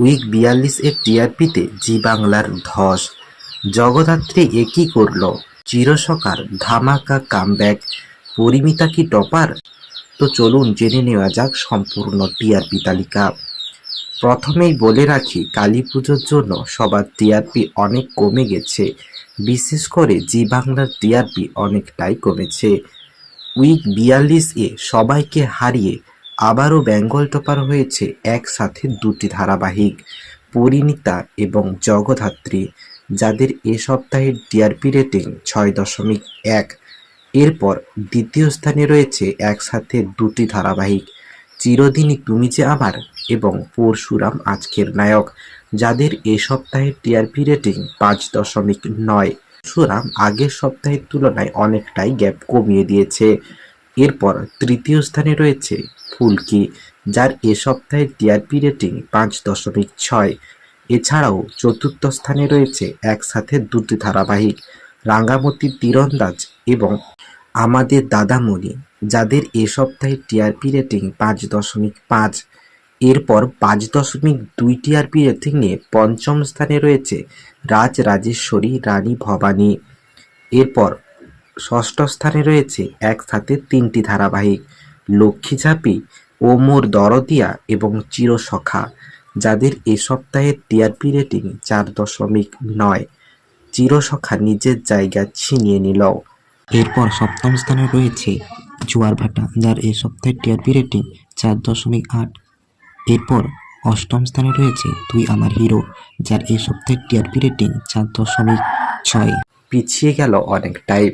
Week বিয়াল্লিশ এর টিআরপিতে জি বাংলার ধস। জগদ্ধাত্রী একই করল? চিরসকার ধামাকা কামব্যাক। পরিমিতা কি টপার? তো চলুন জেনে নেওয়া যাক সম্পূর্ণ টিআরপি তালিকা। প্রথমেই বলে রাখি কালী পুজোর জন্য সবার টিআরপি অনেক কমে গেছে। বিশেষ করে জি বাংলার টিআরপি অনেকটাই কমেছে। উইক বিয়াল্লিশ এ সবাইকে হারিয়ে আবারও বেঙ্গল টপার হয়েছে একসাথে দুটি ধারাবাহিক, পরিণীতা এবং জগধাত্রী, যাদের এ সপ্তাহের টিআরপি রেটিং ছয় দশমিক এক। এরপর দ্বিতীয় স্থানে রয়েছে একসাথে দুটি ধারাবাহিক, চিরদিনই তুমি যে আমার এবং পরশুরাম আজকের নায়ক, যাদের এ সপ্তাহের টিআরপি রেটিং পাঁচ দশমিক নয়। পরশুরাম আগের সপ্তাহের তুলনায় অনেকটাই গ্যাপ কমিয়ে দিয়েছে। এরপর তৃতীয় স্থানে রয়েছে ফুলকি, যার এ সপ্তাহের টিআরপি রেটিং পাঁচ দশমিক ছয়। এছাড়াও চতুর্থ স্থানে রয়েছে একসাথে দুটি ধারাবাহিক, রাঙ্গামতি তীরন্দাজ এবং আমাদের দাদামণি, যাদের এ সপ্তাহে টিআরপি রেটিং পাঁচ দশমিক পাঁচ। এরপর পাঁচ দশমিক দুই টিআরপি রেটিং নিয়ে পঞ্চম স্থানে রয়েছে রাজ রাজেশ্বরী রানী ভবানী। এরপর ষষ্ঠ স্থানে রয়েছে একসাথে তিনটি ধারাবাহিক লক্ষ্মী ঝাঁপি ও মোর দরদিয়া এবং চিরসখা, যাদের এ সপ্তাহের টিআরপি রেটিং চার দশমিক নয়। চিরসখা নিজের জায়গা ছিনিয়ে নিল। এরপর সপ্তম স্থানে রয়েছে জোয়ার ভাটা যার এই সপ্তাহের টিআরপি রেটিং চার দশমিক আট। এরপর অষ্টম স্থানে রয়েছে তুই আমার হিরো, যার এই সপ্তাহের টিআরপি রেটিং চার দশমিক ছয়। পিছিয়ে গেল অনেক অনেকটাই।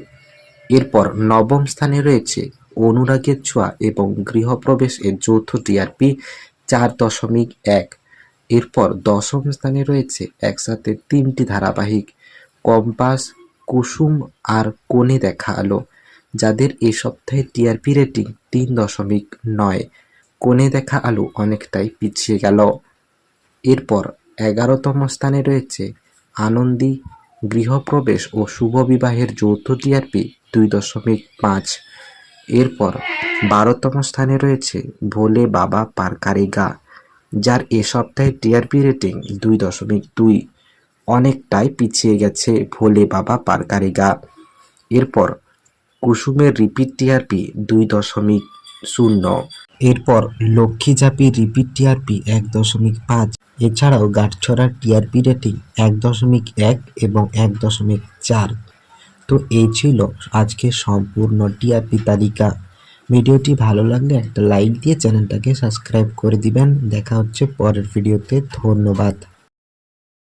এরপর নবম স্থানে রয়েছে অনুরাগের ছোঁয়া এবং গৃহপ্রবেশ এর যৌথ টিআরপি চার দশমিক এক। এরপর দশম স্থানে রয়েছে একসাথে তিনটি ধারাবাহিক, কম্পাস, কুসুম আর কোণে দেখা আলো, যাদের এ সপ্তাহে টিআরপি রেটিং তিন দশমিক নয়। কোণে দেখা আলো অনেকটাই পিছিয়ে গেল। এরপর এগারোতম স্থানে রয়েছে আনন্দী, গৃহপ্রবেশ ও শুভ বিবাহের যৌথ টিআরপি দুই দশমিক পাঁচ। এরপর বারোতম স্থানে রয়েছে ভোলে বাবা পারকারিগা যার এ সপ্তাহে টিআরপি রেটিং দুই দশমিক দুই। অনেকটাই পিছিয়ে গেছে ভোলে বাবা পারকারিগা এরপর কুসুমের রিপিট টিআরপি দুই দশমিক শূন্য। এরপর লক্ষ্মী জাপি রিপিট টিআরপি এক দশমিক পাঁচ। এছাড়াও গাঁটছড়ার টিআরপি রেটিং এক দশমিক এক এবং এক দশমিক চার। তো এই ছিল আজকে সম্পূর্ণ টিআরপি তালিকা। ভিডিওটি ভালো লাগলে একটা লাইক দিয়ে চ্যানেলটাকে সাবস্ক্রাইব করে দিবেন। দেখা হচ্ছে পরের ভিডিওতে। ধন্যবাদ।